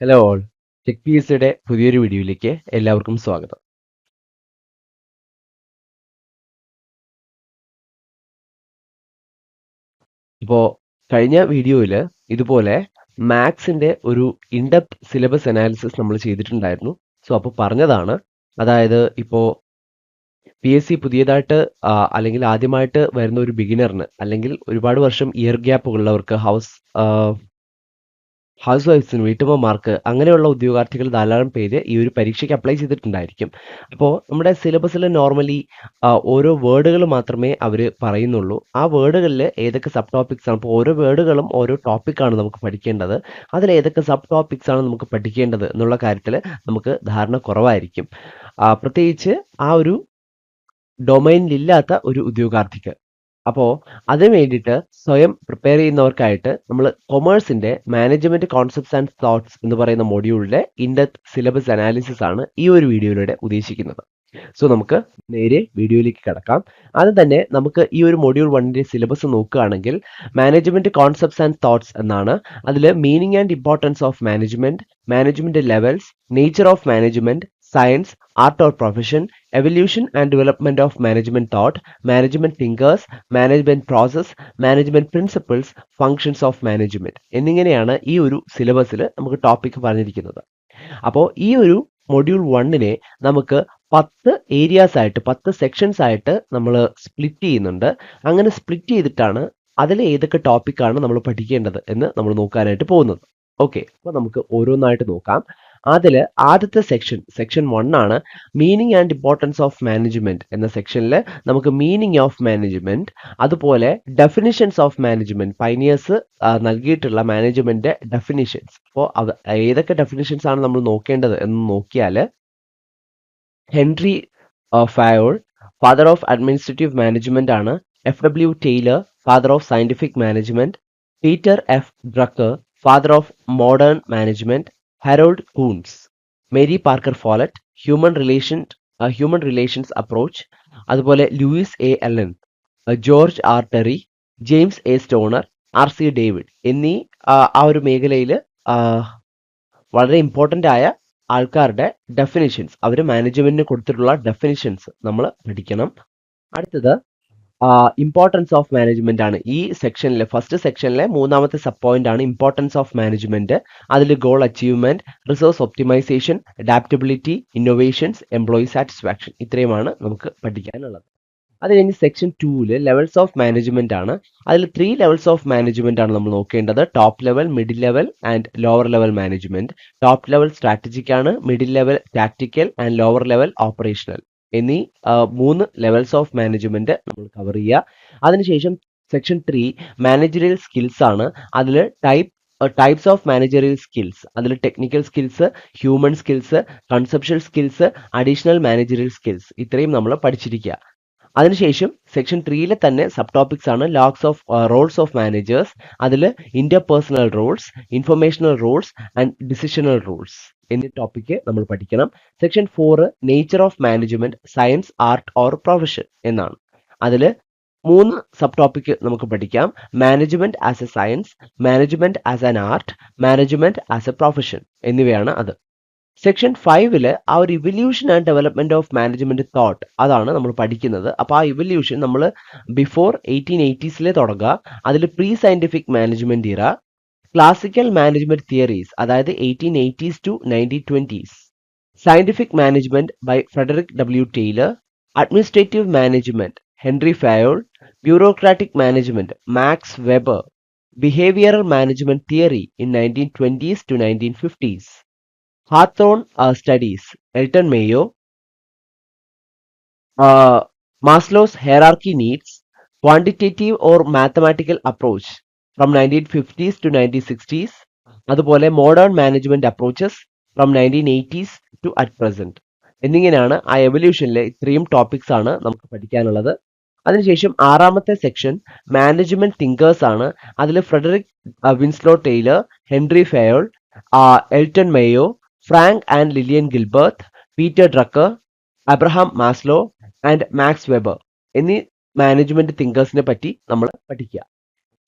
Hello all tech P S പുതിയൊരു വീഡിയോയിലേക്ക് എല്ലാവർക്കും സ്വാഗതം. ഇപ്പോൾ കഴിഞ്ഞ വീഡിയോയിൽ ഇതുപോലെ മാത്സിന്റെ ഒരു ഇൻഡെപ്ത് സിലബസ് അനാലിസിസ് നമ്മൾ ചെയ്തിട്ടുണ്ടായിരുന്നു. സോ അപ്പോൾ പറഞ്ഞതാണ്. അതായത് ഇപ്പോൾ പി എസ് സി പുതിയതായിട്ട് അല്ലെങ്കിൽ ആദ്യമായിട്ട് വരുന്ന ഒരു ബിഗിനറിന് അല്ലെങ്കിൽ ഒരുപാട് വർഷം ഇയർ ഗ്യാപ്പ് ഉള്ളവർക്ക് ഹൗസ് ഹൗസ് വൈഫ്സിന് വീട്ടമ്മമാർക്ക് അങ്ങനെയുള്ള ഉദ്യോഗാർത്ഥികൾ ധാരാളം പേര് ഈ ഒരു പരീക്ഷയ്ക്ക് അപ്ലൈ ചെയ്തിട്ടുണ്ടായിരിക്കും. അപ്പോൾ നമ്മുടെ സിലബസിൽ നോർമലി ഓരോ വേർഡുകൾ മാത്രമേ അവർ പറയുന്നുള്ളൂ. ആ വേർഡുകളിൽ ഏതൊക്കെ സബ് ടോപ്പിക്സ് ആണ്? അപ്പോൾ ഓരോ വേർഡുകളും ഓരോ ടോപ്പിക്കാണ് നമുക്ക് പഠിക്കേണ്ടത്. അതിൽ ഏതൊക്കെ സബ് ടോപ്പിക്സ് ആണ് നമുക്ക് പഠിക്കേണ്ടത് എന്നുള്ള കാര്യത്തിൽ നമുക്ക് ധാരണ കുറവായിരിക്കും. പ്രത്യേകിച്ച് ആ ഒരു ഡൊമൈനിലില്ലാത്ത ഒരു ഉദ്യോഗാർത്ഥിക്ക് അപ്പോൾ അതിന് വേണ്ടിയിട്ട് സ്വയം പ്രിപ്പയർ ചെയ്യുന്നവർക്കായിട്ട് നമ്മൾ കൊമേഴ്സിന്റെ മാനേജ്മെന്റ് കോൺസെപ്റ്റ്സ് ആൻഡ് തോട്ട്സ് എന്ന് പറയുന്ന മൊഡ്യൂളിലെ ഇൻഡെപ്ത് സിലബസ് അനാലിസിസ് ആണ് ഈ ഒരു വീഡിയോയിലൂടെ ഉദ്ദേശിക്കുന്നത്. സോ നമുക്ക് നേരെ വീഡിയോയിലേക്ക് കിടക്കാം. ആദ്യം തന്നെ നമുക്ക് ഈ ഒരു മൊഡ്യൂൾ വണ്ണിന്റെ സിലബസ് നോക്കുകയാണെങ്കിൽ മാനേജ്മെന്റ് കോൺസെപ്റ്റ്സ് ആൻഡ് തോട്ട്സ് എന്നാണ്. അതിൽ meaning and importance of management management levels nature of management science art or profession evolution and development of management thought management thinkers management process management principles functions of management എന്നിങ്ങനെയാണ് ഈ ഒരു സിലബസിൽ നമുക്ക് topic പറഞ്ഞിരിക്കുന്നത്. അപ്പോൾ ഈ ഒരു മൊഡ്യൂൾ വണ്ണിനെ നമുക്ക് പത്ത് ഏരിയാസ് ആയിട്ട് പത്ത് സെക്ഷൻസ് ആയിട്ട് നമ്മൾ സ്പ്ലിറ്റ് ചെയ്യുന്നുണ്ട്. അങ്ങനെ സ്പ്ലിറ്റ് ചെയ്തിട്ടാണ് അതിൽ ഏതൊക്കെ ടോപ്പിക്കാണ് നമ്മൾ പഠിക്കേണ്ടത് എന്ന് നമ്മൾ നോക്കാനായിട്ട് പോകുന്നത്. ഓക്കെ അപ്പോൾ നമുക്ക് ഓരോന്നായിട്ട് നോക്കാം. അതിൽ ആദ്യത്തെ സെക്ഷൻ സെക്ഷൻ വൺ ആണ് meaning and importance of management എന്ന സെക്ഷനിൽ നമുക്ക് മീനിങ് ഓഫ് മാനേജ്മെന്റ് അതുപോലെ ഡെഫിനിഷൻസ് ഓഫ് മാനേജ്മെന്റ് പൈനിയേഴ്സ് നൽകിയിട്ടുള്ള മാനേജ്മെന്റ് ഡെഫിനിഷൻസ് അപ്പോൾ ഏതൊക്കെ ഡെഫിനിഷൻസ് ആണ് നമ്മൾ നോക്കേണ്ടത് എന്ന് നോക്കിയാൽ Henry Fayol father of administrative management ആണ്. F W Taylor father of scientific management Peter F Drucker father of modern management Harold Koontz Mary Parker Follett human relation human relations approach അതുപോലെ Louis A Allen George R Terry James A Stoner R C David എന്നീ ആ ഒരു മേഖലയിൽ വളരെ important ആയ ആൾക്കാരുടെ definitions അവർ മാനേജ്മെന്റിന് കൊടുത്തിട്ടുള്ള ഡെഫിനിഷൻസ് നമ്മൾ പഠിക്കണം. അടുത്തത് ഇമ്പോർട്ടൻസ് ഓഫ് മാനേജ്മെന്റ് ആണ്. ഈ സെക്ഷനിലെ ഫസ്റ്റ് സെക്ഷനിലെ മൂന്നാമത്തെ സബ് പോയിന്റ് ആണ് ഇമ്പോർട്ടൻസ് ഓഫ് മാനേജ്മെന്റ് അതിൽ goal achievement resource optimisation adaptability innovations employee satisfaction ഇത്രയുമാണ് നമുക്ക് പഠിക്കാനുള്ളത്. അത് കഴിഞ്ഞ് സെക്ഷൻ ടൂവിൽ ലെവൽസ് ഓഫ് മാനേജ്മെന്റ് ആണ്. അതിൽ ത്രീ ലെവൽസ് ഓഫ് മാനേജ്മെന്റ് ആണ് നമ്മൾ നോക്കേണ്ടത്. Top level middle level and lower level management top level strategic ആണ് middle level tactical and lower level operational എന്നീ മൂന്ന് ലെവൽസ് ഓഫ് മാനേജ്മെന്റ് നമ്മൾ കവർ ചെയ്യുക അതിനുശേഷം സെക്ഷൻ ത്രീ മാനേജറിയൽ സ്കിൽസ് ആണ്. അതിൽ type types of managerial skills അതിൽ technical skills human skills conceptual skills additional managerial skills ഇത്രയും നമ്മൾ പഠിച്ചിരിക്കുക അതിനുശേഷം സെക്ഷൻ ത്രീയിലെ തന്നെ സബ് ടോപ്പിക്സ് ആണ് locks of roles of managers അതിൽ interpersonal roles informational roles and decisional roles എന്നീ ടോപ്പിക്ക് നമ്മൾ പഠിക്കണം. Section four nature of management science art or profession എന്നാണ്. അതിൽ മൂന്ന് സബ് ടോപ്പിക്ക് നമുക്ക് പഠിക്കാം. Management as a science management as an art management as a profession എന്നിവയാണ് അത്. സെക്ഷൻ ഫൈവിൽ ആ ഒരു evolution and development of management thought അതാണ് നമ്മൾ പഠിക്കുന്നത്. അപ്പോൾ ആ ഇവല്യൂഷൻ നമ്മൾ ബിഫോർ എയ്റ്റീൻ എയ്റ്റീസിലെ തുടങ്ങുക. അതിൽ pre scientific management era classical management theories അതായത് eighteen eighties to nineteen twenties scientific management by Frederick W Taylor administrative management Henry Fayol bureaucratic management Max Weber behavioural management theory in nineteen twenties to nineteen fifties Hawthorne uh, studies, Elton Mayo, uh, Maslow's hierarchy needs, quantitative or mathematical approach from 1950s to 1960s, അതുപോലെ modern management approaches from nineteen eighties to at present എന്നിങ്ങനെയാണ് ആ എവല്യൂഷനിലെ ഇത്രയും topics ആണ് നമുക്ക് പഠിക്കാനുള്ളത്. അതിനുശേഷം ആറാമത്തെ section management thinkers ആണ്. അതിൽ Frederick Winslow Taylor Henri Fayol Elton Mayo Frank and Lillian Gilbreth Peter Drucker Abraham Maslow and Max Weber എന്നീ മാനേജ്മെന്റ് തിങ്കേഴ്സിനെ പറ്റി നമ്മൾ പഠിക്കുക.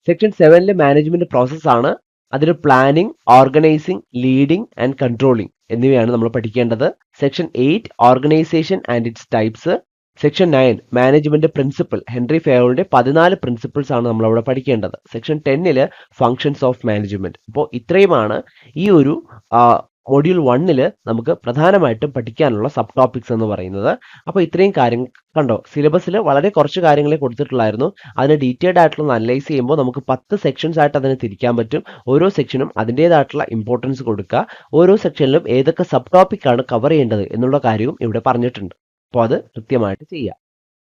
സെക്ഷൻ സെവനിലെ മാനേജ്മെന്റ് പ്രോസസ് ആണ് അതിൽ planning organising leading and controlling എന്നിവയാണ് നമ്മൾ പഠിക്കേണ്ടത്. Section eight organisation and its types section nine management principle Henri ഫെയറിന്റെ പതിനാല് പ്രിൻസിപ്പിൾസ് ആണ് നമ്മൾ അവിടെ പഠിക്കേണ്ടത്. സെക്ഷൻ ടെന്നിൽ ഫങ്ഷൻസ് ഓഫ് മാനേജ്മെന്റ് അപ്പോൾ ഇത്രയുമാണ് ഈ ഒരു മൊഡ്യൂൾ വണ്ണിൽ നമുക്ക് പ്രധാനമായിട്ടും പഠിക്കാനുള്ള സബ് ടോപ്പിക്സ് എന്ന് പറയുന്നത്. അപ്പോൾ ഇത്രയും കാര്യം കണ്ടോ? സിലബസിൽ വളരെ കുറച്ച് കാര്യങ്ങളെ കൊടുത്തിട്ടുള്ളായിരുന്നു. അതിന് ഡീറ്റെയിൽഡ് ആയിട്ടുള്ള അനലൈസ് ചെയ്യുമ്പോൾ നമുക്ക് പത്ത് സെക്ഷൻസ് ആയിട്ട് അതിനെ തിരിക്കാൻ പറ്റും. ഓരോ സെക്ഷനും അതിന്റെതായിട്ടുള്ള ഇമ്പോർട്ടൻസ് കൊടുക്കുക. ഓരോ സെക്ഷനിലും ഏതൊക്കെ സബ് ടോപ്പിക്കാണ് കവർ ചെയ്യേണ്ടത് എന്നുള്ള കാര്യവും ഇവിടെ പറഞ്ഞിട്ടുണ്ട്. അപ്പോൾ അത് കൃത്യമായിട്ട് ചെയ്യുക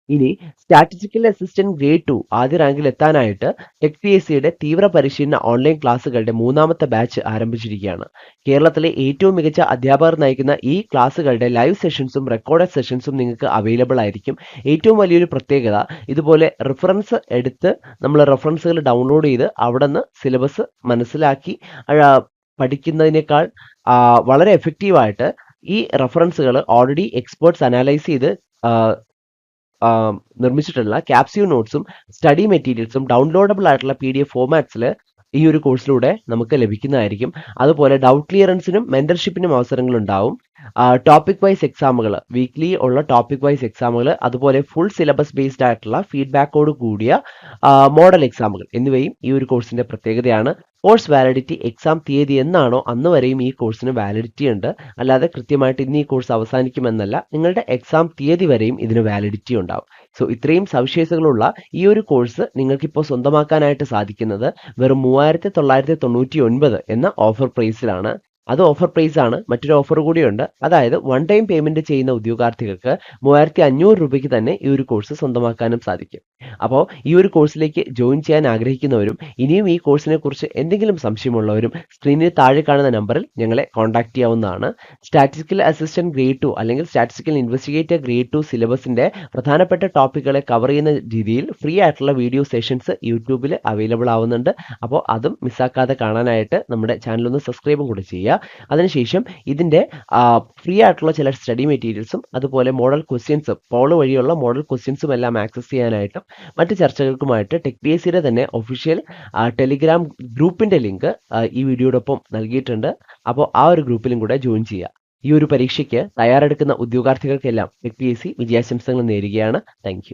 ഇനി സ്റ്റാറ്റിസ്റ്റിക്കൽ അസിസ്റ്റന്റ് ഗ്രേഡ് ടു ആദ്യ റാങ്കിൽ എത്താനായിട്ട് ടെക് പി എസ് സിയുടെ തീവ്ര പരിശീലന ഓൺലൈൻ ക്ലാസ്സുകളുടെ മൂന്നാമത്തെ ബാച്ച് ആരംഭിച്ചിരിക്കുകയാണ്. കേരളത്തിലെ ഏറ്റവും മികച്ച അധ്യാപകർ നയിക്കുന്ന ഈ ക്ലാസ്സുകളുടെ ലൈവ് സെഷൻസും റെക്കോർഡഡ് സെഷൻസും നിങ്ങൾക്ക് അവൈലബിൾ ആയിരിക്കും. ഏറ്റവും വലിയൊരു പ്രത്യേകത ഇതുപോലെ റെഫറൻസ് എടുത്ത് നമ്മൾ റെഫറൻസുകൾ ഡൗൺലോഡ് ചെയ്ത് അവിടെ നിന്ന് സിലബസ് മനസ്സിലാക്കി പഠിക്കുന്നതിനേക്കാൾ വളരെ എഫക്റ്റീവായിട്ട് ഈ റെഫറൻസുകൾ ഓൾറെഡി എക്സ്പേർട്സ് അനാലൈസ് ചെയ്ത് നിർമ്മിച്ചിട്ടുള്ള ക്യാപ്സ്യൂ നോട്ട്സും സ്റ്റഡി മെറ്റീരിയൽസും ഡൗൺലോഡബിൾ ആയിട്ടുള്ള പി ഡി എഫ് ഫോമാറ്റ്സിൽ ഈ ഒരു കോഴ്സിലൂടെ നമുക്ക് ലഭിക്കുന്നതായിരിക്കും. അതുപോലെ ഡൗട്ട് ക്ലിയറൻസിനും മെന്റർഷിപ്പിനും അവസരങ്ങൾ ഉണ്ടാവും. ടോപ്പിക് വൈസ് എക്സാമുകൾ വീക്ക്ലി ഉള്ള ടോപ്പിക് വൈസ് എക്സാമുകൾ അതുപോലെ ഫുൾ സിലബസ് ബേസ്ഡ് ആയിട്ടുള്ള ഫീഡ്ബാക്കോട് കൂടിയ മോഡൽ എക്സാമുകൾ എന്നിവയും ഈ ഒരു കോഴ്സിന്റെ പ്രത്യേകതയാണ്. കോഴ്സ് വാലിഡിറ്റി എക്സാം തീയതി എന്നാണോ അന്ന് വരെയും ഈ കോഴ്സിന് വാലിഡിറ്റി ഉണ്ട്. അല്ലാതെ കൃത്യമായിട്ട് ഇന്ന് ഈ കോഴ്സ് അവസാനിക്കുമെന്നല്ല നിങ്ങളുടെ എക്സാം തീയതി വരെയും ഇതിന് വാലിഡിറ്റി ഉണ്ടാവും. സോ ഇത്രയും സവിശേഷതകളുള്ള ഈ ഒരു കോഴ്സ് നിങ്ങൾക്കിപ്പോൾ സ്വന്തമാക്കാനായിട്ട് സാധിക്കുന്നത് വെറും മൂവായിരത്തി തൊള്ളായിരത്തി തൊണ്ണൂറ്റി ഒൻപത് എന്ന ഓഫർ പ്രൈസിലാണ് അത് ഓഫർ പ്രൈസ് ആണ്. മറ്റൊരു ഓഫർ കൂടിയുണ്ട്. അതായത് വൺ ടൈം പേയ്മെന്റ് ചെയ്യുന്ന ഉദ്യോഗാർത്ഥികൾക്ക് മൂവായിരത്തി അഞ്ഞൂറ് രൂപയ്ക്ക് തന്നെ ഈ ഒരു കോഴ്സ് സ്വന്തമാക്കാനും സാധിക്കും. അപ്പോൾ ഈ ഒരു കോഴ്സിലേക്ക് ജോയിൻ ചെയ്യാൻ ആഗ്രഹിക്കുന്നവരും ഇനിയും ഈ കോഴ്സിനെ കുറിച്ച് എന്തെങ്കിലും സംശയമുള്ളവരും സ്ക്രീനിൽ താഴെ കാണുന്ന നമ്പറിൽ ഞങ്ങളെ കോൺടാക്ട് ചെയ്യാവുന്നതാണ്. സ്റ്റാറ്റിസ്റ്റിക്കൽ അസിസ്റ്റന്റ് ഗ്രേഡ് ടു അല്ലെങ്കിൽ സ്റ്റാറ്റിസ്റ്റിക്കൽ ഇൻവെസ്റ്റിഗേറ്റർ ഗ്രേഡ് ടു സിലബസിന്റെ പ്രധാനപ്പെട്ട ടോപ്പിക്കുകളെ കവർ ചെയ്യുന്ന രീതിയിൽ ഫ്രീ ആയിട്ടുള്ള വീഡിയോ സെഷൻസ് യൂട്യൂബിൽ അവൈലബിൾ ആവുന്നുണ്ട്. അപ്പോൾ അതും മിസ്സാക്കാതെ കാണാനായിട്ട് നമ്മുടെ ചാനൽ ഒന്ന് സബ്സ്ക്രൈബും കൂടി ചെയ്യുക അതിനുശേഷം ഇതിന്റെ ഫ്രീ ആയിട്ടുള്ള ചില സ്റ്റഡി മെറ്റീരിയൽസും അതുപോലെ മോഡൽ ക്വസ്റ്റ്യൻസും പോൾ വഴിയുള്ള മോഡൽ ക്വസ്റ്റ്യൻസും എല്ലാം ആക്സസ് ചെയ്യാനായിട്ടും മറ്റ് ചർച്ചകൾക്കുമായിട്ട് ടെക് പി എസ് സിയുടെ തന്നെ ഒഫീഷ്യൽ ടെലിഗ്രാം ഗ്രൂപ്പിന്റെ ലിങ്ക് ഈ വീഡിയോടൊപ്പം നൽകിയിട്ടുണ്ട്. അപ്പോൾ ആ ഒരു ഗ്രൂപ്പിലും കൂടെ ജോയിൻ ചെയ്യുക. ഈ ഒരു പരീക്ഷയ്ക്ക് തയ്യാറെടുക്കുന്ന ഉദ്യോഗാർത്ഥികൾക്കെല്ലാം ടെക് പി എസ് സി വിജയാശംസകൾ നേരുകയാണ്. താങ്ക്